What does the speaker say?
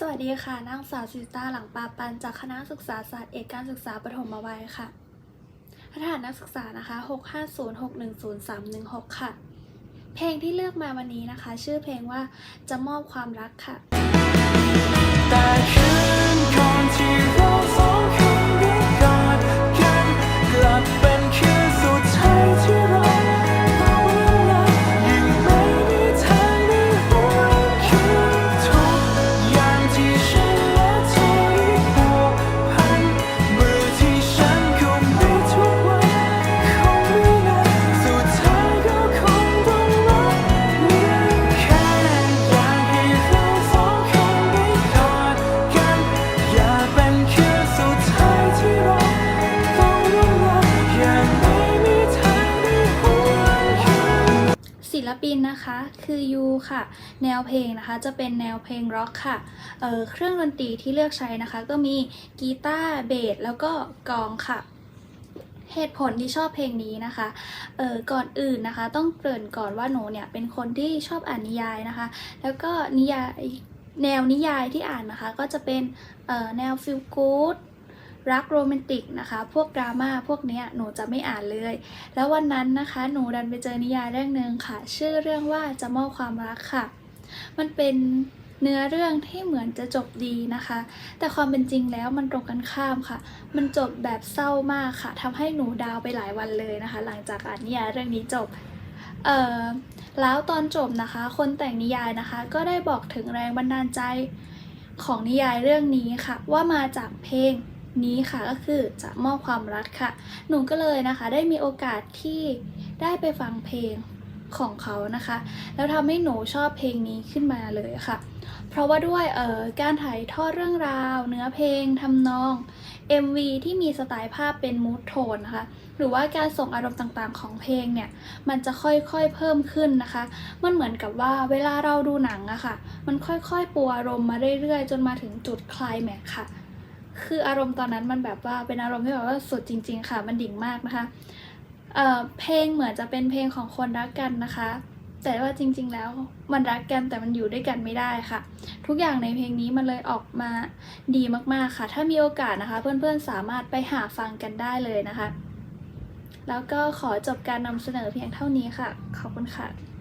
สวัสดีค่ะนางสาวสิตาหลังปาปันจากคณะศึกษาศาสตร์เอกการศึกษาปฐมวัยค่ะรหัสนักศึกษานะคะ 650610316 ค่ะ เพลงที่เลือกมาวันนี้นะคะ ชื่อเพลงว่าจะมอบความรักค่ะ ปินนะคะคือยูค่ะ แนวเพลงนะคะจะเป็นแนวเพลงร็อกค่ะเเครื่องดนตรีที่เลือกใช้นะคะ ก็มีกีตาร์เบสแล้วก็กองค่ะเหตุผลที่ชอบเพลงนี้นะคะ เอ่อ ก่อนอื่นนะคะ ต้องเกริ่นก่อนว่าหนูเนี่ยเป็นคนที่ชอบอ่านนิยายนะคะ แล้วก็นิยายแนวนิยายที่อ่านนะคะ ก็จะเป็นแนวฟิลกู๊ด รักโรแมนติกนะคะ พวกดราม่าพวกเนี้ยหนูจะไม่อ่านเลย แล้ววันนั้นนะคะหนูดันไปเจอนิยายเรื่องหนึ่งค่ะ ชื่อเรื่องว่าจะมอบความรักค่ะ มันเป็นเนื้อเรื่องที่เหมือนจะจบดีนะคะ แต่ความเป็นจริงแล้วมันตรงกันข้ามค่ะ มันจบแบบเศร้ามากค่ะทำให้หนูดาวไปหลายวันเลยนะคะ หลังจากอ่านนิยายเรื่องนี้จบ เอ่อ แล้วตอนจบนะคะ คนแต่งนิยายนะคะ ก็ได้บอกถึงแรงบันดาลใจของนิยายเรื่องนี้ค่ะ ว่ามาจากเพลง นี้ค่ะก็คือจะมอบความรักค่ะ หนูก็เลยนะคะ ได้มีโอกาสที่ได้ไปฟังเพลงของเขานะคะ แล้วทำให้หนูชอบเพลงนี้ขึ้นมาเลยค่ะ เพราะว่าด้วยเอ่อการถ่ายทอดเรื่องราว เนื้อเพลงทำนอง MV ที่มีสไตล์ภาพเป็นมูทโทนนะคะ หรือว่าการส่งอารมณ์ต่างๆของเพลงเนี่ย มันจะค่อยๆเพิ่มขึ้นนะคะ มันเหมือนกับว่าเวลาเราดูหนังอะค่ะ มันค่อยๆปูอารมณ์มาเรื่อยๆ จนมาถึงจุดคลายแม็กค่ะ คืออารมณ์ตอนนั้นมันแบบว่าเป็นอารมณ์ที่แบบว่าสุดจริง ๆ ค่ะ มันดิ่งมากนะคะเเพลงเหมือนจะเป็นเพลงของคนรักกันนะคะ แต่ว่าจริง ๆ แล้วมันรักกันแต่มันอยู่ด้วยกันไม่ได้ค่ะ ทุกอย่างในเพลงนี้มันเลยออกมาดีมากๆค่ะ ถ้ามีโอกาสนะคะ เพื่อนๆสามารถไปหาฟังกันได้เลยนะคะ แล้วก็ขอจบการนำเสนอเพียงเท่านี้ค่ะ ขอบคุณค่ะ